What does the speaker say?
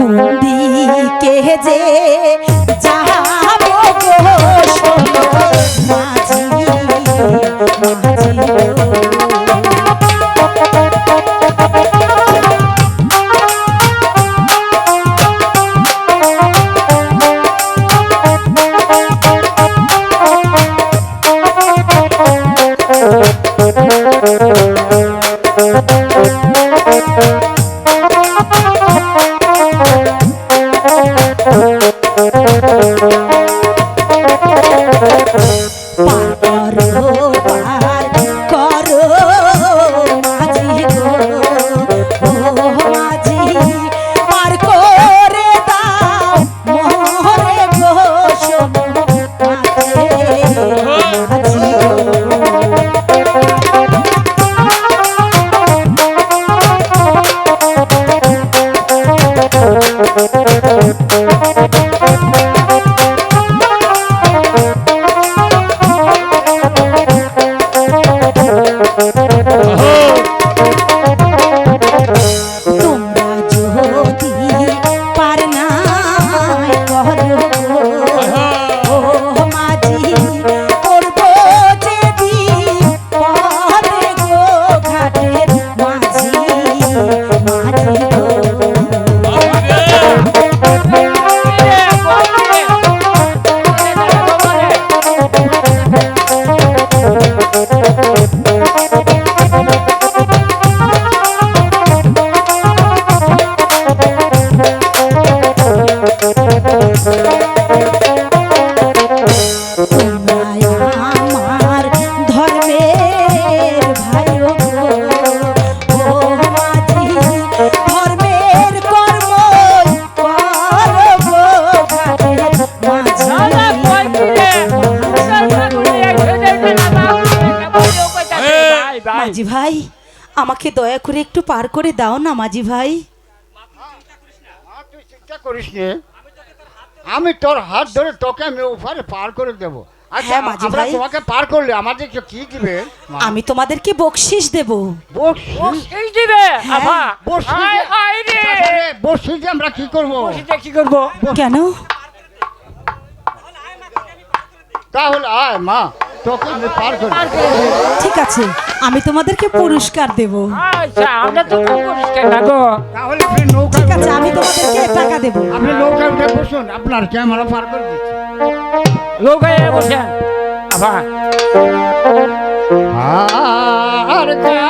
কোন দিকে যে যাব মাঝি মাঝি গো। পার করো মাঝি ভাই আমাকে দয়া করে একটু পার করে দাও না মাঝি ভাই। চিন্তা করিস নে আমি তোর হাত ধরে তোকে আমি ওপারে পার করে দেব। আচ্ছা হ্যাঁ, মাঝি ভাই। তোমাকে পার করলে আমাদের কি দিবে? আমি তোমাদেরকে বকশিস দেব। বকশিস? দিবে? আভা। বকশিস হায় রে। বকশিস আমরা কি করব? কি করব? কেন? তাহলে আয় মা। তোকে আমি পার করে। দেব। ঠিক আছে আমি তোমাদেরকে পুরস্কার দেব। আচ্ছা আমরা তো খুব না গো? তাহলে আপনি নৌকা ঠিক আছে আমি তোমাদেরকে টাকা দেব। আপনি নৌকা উঠে বসুন আপনার ক্যামেরা পার করে দিচ্ছি। লোক বসেন আভা। আর কালা